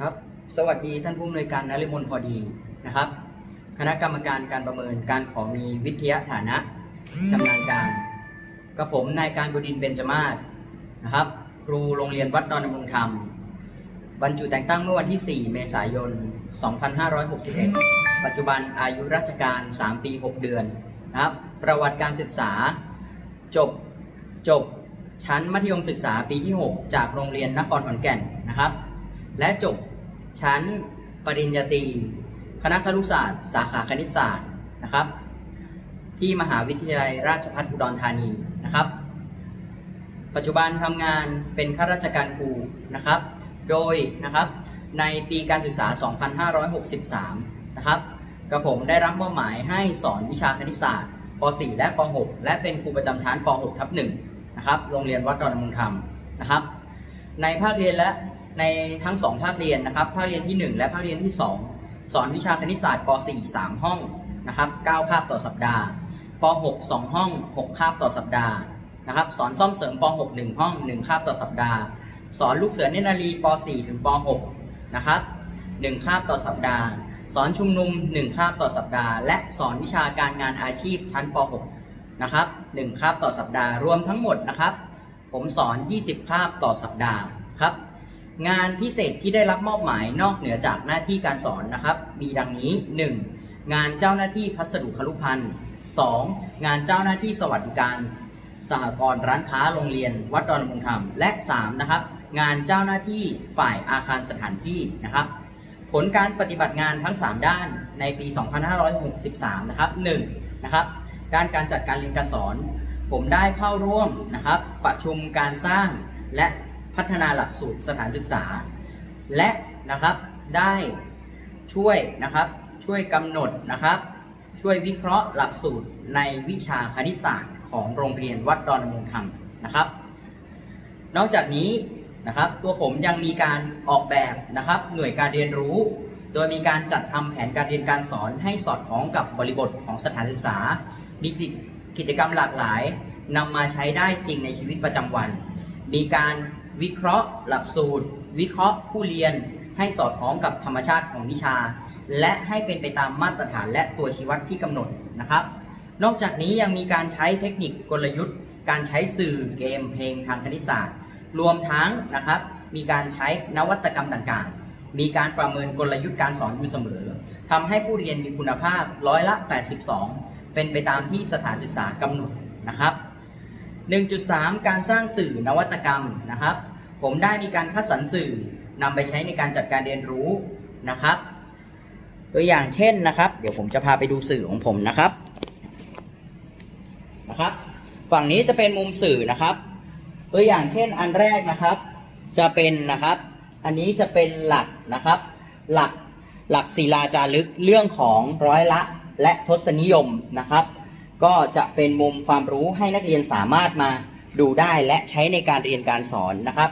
ครับ สวัสดีท่านผู้อำนวยการนฤมลพอดีนะครับ คณะกรรมการการประเมินการขอมีวิทยาฐานะชำนาญการกับผมนายการบดินเบญจมาศนะครับ ครูโรงเรียนวัดดอนดำรงธรรม บรรจุแต่งตั้งเมื่อวันที่ 4 เมษายน 2561 ปัจจุบันอายุราชการ 3 ปี 6 เดือนนะครับ ประวัติการศึกษาจบจบชั้นมัธยมศึกษาปีที่ 6 จากโรงเรียนนครขอนแก่นนะครับ และจบชั้นปริญญาตรีคณะครุศาสตร์ สาขาคณิตศาสตร์นะครับ ที่มหาวิทยาลัยราชภัฏอุดรธานีนะครับ ปัจจุบันทำงานเป็นข้าราชการครูนะครับ โดยนะครับในปีการศึกษา 2563 นะครับกระผมได้รับมอบหมายให้สอนวิชาคณิตศาสตร์ป .4 และป .6 และเป็นครูประจำชั้นป .6 ทับ1นะครับ โรงเรียนวัดดอนดำรงธรรมนะครับ ในภาคเรียนและ ในทั้ง 2 ภาคเรียนนะครับ ภาคเรียนที่ 1 และภาคเรียนที่ 2 สอนวิชาคณิตศาสตร์ป .4 3 ห้องนะครับ9คาบต่อสัปดาห์ป .6 2 ห้อง 6 คาบต่อสัปดาห์นะครับสอนซ่อมเสริมป .6 1 ห้อง 1 คาบต่อสัปดาห์ สอนลูกเสือเนนารีป .4 ถึงป .6 นะครับ1คาบต่อสัปดาห์ สอนชุมนุม 1 คาบต่อสัปดาห์ และสอนวิชาการงานอาชีพชั้นป .6 นะครับ1คาบต่อสัปดาห์รวมทั้งหมดนะครับ ผมสอน 20 คาบต่อสัปดาห์ครับ งานพิเศษที่ได้รับมอบหมายนอกเหนือจากหน้าที่การสอนนะครับ มีดังนี้ 1. งานเจ้าหน้าที่พัสดุคลุพันธ์ 2. งานเจ้าหน้าที่สวัสดิการ สหกรณ์ร้านค้าโรงเรียน วัดดอนมงธรรม และ 3. นะครับงานเจ้าหน้าที่ฝ่ายอาคารสถานที่นะครับ ผลการปฏิบัติงานทั้ง 3 ด้านในปี 2563 นะครับ 1. นะครับด้านการจัดการเรียนการสอน ผมได้เข้าร่วมนะครับประชุมการสร้างและ พัฒนาหลักสูตรสถานศึกษา และนะครับได้ช่วยนะครับช่วยกำหนดนะครับ ช่วยวิเคราะห์หลักสูตรในวิชาคณิตศาสตร์ ของโรงเรียนวัดดอนดำรงธรรมนะครับ นอกจากนี้นะครับตัวผมยังมีการออกแบบนะครับหน่วยการเรียนรู้ โดยมีการจัดทำแผนการเรียนการสอนให้สอดคล้องกับบริบทของสถานศึกษา มีกิจกรรมหลากหลายนำมาใช้ได้จริงในชีวิตประจำวัน มีการ วิเคราะห์ หลักสูตร วิเคราะห์ผู้เรียน ให้สอดคล้องกับธรรมชาติของวิชา และให้เป็นไปตามมาตรฐานและตัวชี้วัดที่กำหนดนะครับ นอกจากนี้ยังมีการใช้เทคนิคกลยุทธ์ การใช้สื่อเกมเพลงทางคณิตศาสตร์ รวมทั้งนะครับ มีการใช้นวัตกรรมต่างๆ มีการประเมินกลยุทธ์การสอนอยู่เสมอทำให้ผู้เรียนมีคุณภาพร้อยละ 82 เป็นไปตามที่สถานศึกษากำหนดนะครับ 1.3 การสร้างสื่อนวัตกรรมนะครับ ผมได้มีการคัดสรรสื่อนำไปใช้ในการจัดการเรียนรู้นะครับ ตัวอย่างเช่นนะครับ เดี๋ยวผมจะพาไปดูสื่อของผมนะครับนะครับ ฝั่งนี้จะเป็นมุมสื่อนะครับ ตัวอย่างเช่นอันแรกนะครับ จะเป็นนะครับ อันนี้จะเป็นหลักนะครับ หลักหลักศิลาจารึกเรื่องของร้อยละและทศนิยมนะครับ ก็จะเป็นมุมความรู้ให้นักเรียนสามารถมาดูได้และใช้ในการเรียนการสอนนะครับ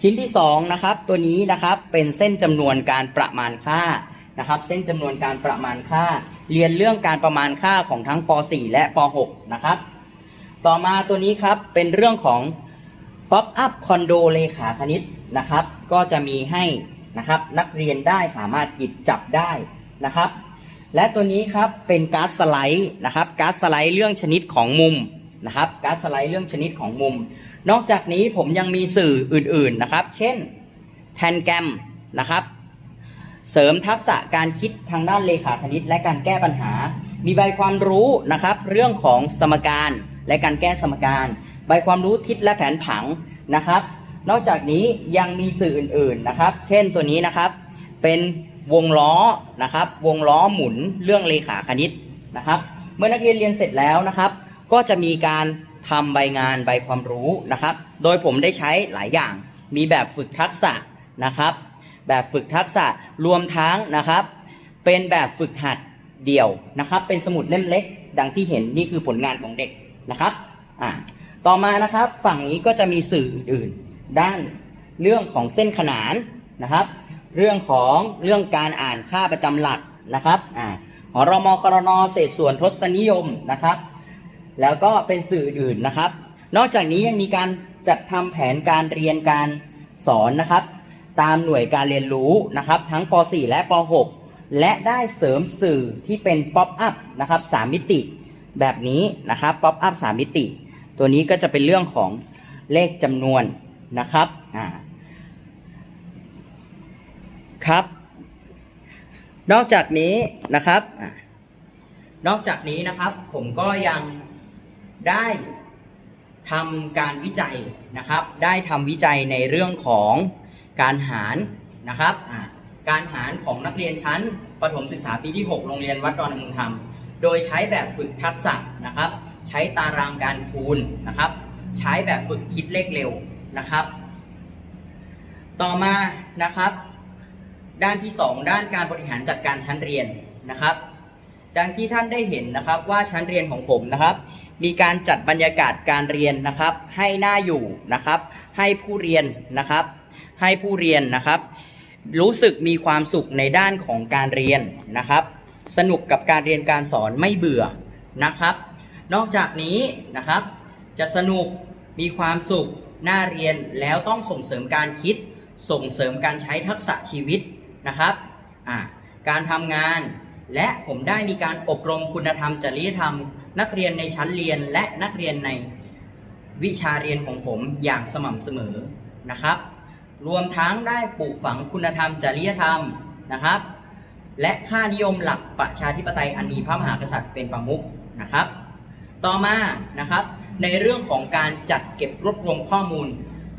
ชิ้นที่2นะครับตัวนี้นะครับเป็นเส้นจำนวนการประมาณค่านะครับ เส้นจำนวนการประมาณค่า เรียนเรื่องการประมาณค่าของทั้งป .4 และป .6 นะครับ ต่อมาตัวนี้ครับเป็นเรื่องของ Pop up คอนโดเลขาคณิตนะครับ ก็จะมีให้นะครับนักเรียนได้สามารถหยิบจับได้นะครับ และตัวนี้ครับเป็นการ์ดสไลด์นะครับการ์ดสไลด์เรื่องชนิดของมุมนะครับการ์ดสไลด์เรื่องชนิดของมุม นอกจากนี้ผมยังมีสื่ออื่นๆนะครับ เช่นแทนแกรมนะครับ เสริมทักษะการคิดทางด้านเลขาคณิตและการแก้ปัญหา มีใบความรู้นะครับ เรื่องของสมการและการแก้สมการ ใบความรู้ทิศและแผนผังนะครับ นอกจากนี้ยังมีสื่ออื่นๆนะครับ เช่นตัวนี้นะครับเป็น วงล้อนะครับ วงล้อหมุนเรื่องเลขาคณิตนะครับ เมื่อนักเรียนเรียนเสร็จแล้วนะครับ ก็จะมีการทำใบงานใบความรู้นะครับ โดยผมได้ใช้หลายอย่าง มีแบบฝึกทักษะนะครับ แบบฝึกทักษะรวมทั้งนะครับ เป็นแบบฝึกหัดเดี่ยวนะครับ เป็นสมุดเล่มเล็ก ดังที่เห็นนี่คือผลงานของเด็กนะครับอ่าต่อมานะครับฝั่งนี้ก็จะมีสื่ออื่นๆด้านเรื่องของเส้นขนานนะครับ เรื่องของเรื่องการอ่านค่าประจำหลักนะครับอ่าหรมกรนเศษส่วนทศนิยมนะครับ แล้วก็เป็นสื่ออื่นนะครับ นอกจากนี้ยังมีการจัดทำแผนการเรียนการสอนนะครับ ตามหน่วยการเรียนรู้นะครับ ทั้งป .4 และป .6 และได้เสริมสื่อที่เป็นป๊อปอัพนะครับสามมิติแบบนี้นะครับป๊อปอัพสามมิติ ตัวนี้ก็จะเป็นเรื่องของเลขจำนวนนะครับอ่า ครับ นอกจากนี้นะครับ นอกจากนี้นะครับ ผมก็ยังได้ทำการวิจัยนะครับ ได้ทำวิจัยในเรื่องของการหารนะครับการหารของนักเรียนชั้นประถมศึกษาปีที่ 6 โรงเรียนวัดดอนอมุงธรรม โดยใช้แบบฝึกทักษะนะครับ ใช้ตารางการคูณนะครับ ใช้แบบฝึกคิดเลขเร็วนะครับ ต่อมานะครับ ด้านที่ 2 ด้านการบริหารจัดการชั้นเรียนนะครับ ดังที่ท่านได้เห็นนะครับว่าชั้นเรียนของผมนะครับ มีการจัดบรรยากาศการเรียนนะครับ ให้น่าอยู่นะครับ ให้ผู้เรียนนะครับ ให้ผู้เรียนนะครับ รู้สึกมีความสุขในด้านของการเรียนนะครับ สนุกกับการเรียนการสอนไม่เบื่อนะครับ นอกจากนี้นะครับ จะสนุกมีความสุขน่าเรียนแล้วต้องส่งเสริมการคิดส่งเสริมการใช้ทักษะชีวิต นะครับการทำงานและผมได้มีการอบรมคุณธรรมจริยธรรม นักเรียนในชั้นเรียนและนักเรียนในวิชาเรียนของผมอย่างสม่ำเสมอนะครับ รวมทั้งได้ปลูกฝังคุณธรรมจริยธรรมนะครับ และค่านิยมหลักประชาธิปไตยอันมีพระมหากษัตริย์เป็นประมุขนะครับ ต่อมานะครับในเรื่องของการจัดเก็บรวบรวมข้อมูล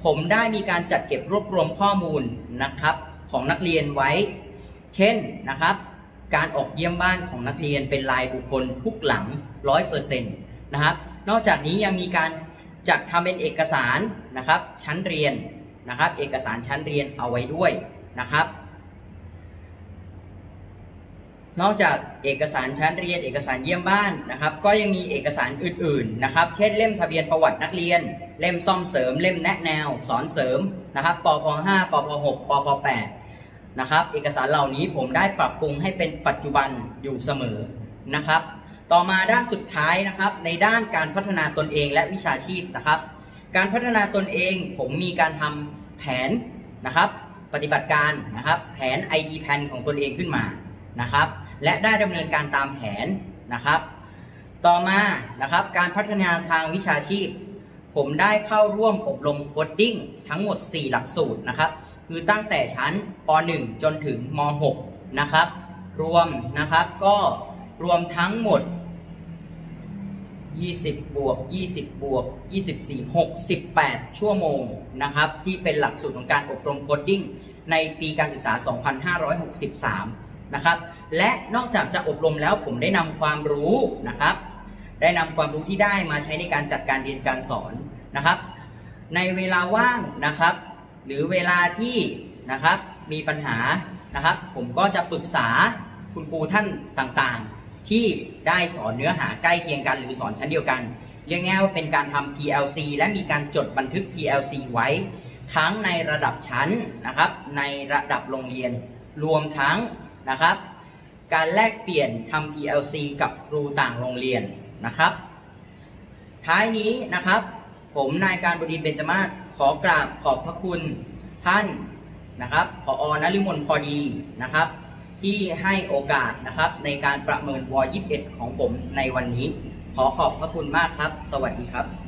ผมได้มีการจัดเก็บรวบรวมข้อมูลนะครับ ของนักเรียนไว้ เช่นนะครับ การออกเยี่ยมบ้านของนักเรียนเป็นรายบุคคลทุกหลัง 100%นะครับ นอกจากนี้ยังมีการจัดทำเป็นเอกสารนะครับชั้นเรียนนะครับ เอกสารชั้นเรียนเอาไว้ด้วยนะครับ นอกจากเอกสารชั้นเรียน เอกสารเยี่ยมบ้านนะครับ ก็ยังมีเอกสารอื่นๆนะครับ เช่นเล่มทะเบียนประวัตินักเรียน เล่มซ่อมเสริม เล่มแนะแนว สอนเสริมนะครับปพ5ปพ6ปพ8นะครับ เอกสารเหล่านี้ผมได้ปรับปรุงให้เป็นปัจจุบันอยู่เสมอนะครับ ต่อมาด้านสุดท้ายนะครับ ในด้านการพัฒนาตนเองและวิชาชีพนะครับ การพัฒนาตนเองผมมีการทำแผนนะครับ ปฏิบัติการนะครับ แผน ID Plan ของตนเองขึ้นมา นะครับ และได้ดำเนินการตามแผนนะครับ ต่อมานะครับการพัฒนาทางวิชาชีพ ผมได้เข้าร่วมอบรมโคดดิ้งทั้งหมด 4 หลักสูตรนะครับ คือตั้งแต่ชั้นป .1 จนถึงม .6 นะครับ รวมนะครับก็รวมทั้งหมด 20 บวก 20 บวก 24 68 ชั่วโมงนะครับ ที่เป็นหลักสูตรของการอบรมโคดดิ้งในปีการศึกษา 2563 นะครับ และนอกจากจะอบรมแล้วผมได้นำความรู้นะครับ ได้นำความรู้ที่ได้มาใช้ในการจัดการเรียนการสอนนะครับ ในเวลาว่างนะครับ หรือเวลาที่นะครับมีปัญหานะครับ ผมก็จะปรึกษาคุณครูท่านต่างๆ ที่ได้สอนเนื้อหาใกล้เคียงกัน หรือสอนชั้นเดียวกันเรียกง่ายว่าเป็นการทำ PLC และมีการจดบันทึก PLC ไว้ ทั้งในระดับชั้นนะครับ ในระดับโรงเรียน รวมทั้ง นะครับ การแลกเปลี่ยนทำ PLC กับครูต่างโรงเรียนนะครับ ท้ายนี้นะครับ ผมนายการบดินทร์เบญจมาศขอกราบขอบพระคุณท่านนะครับผออนฤมลพอดีนะครับ ที่ให้โอกาสนะครับ ในการประเมินวอ21 ของผมในวันนี้ ขอขอบพระคุณมากครับ สวัสดีครับ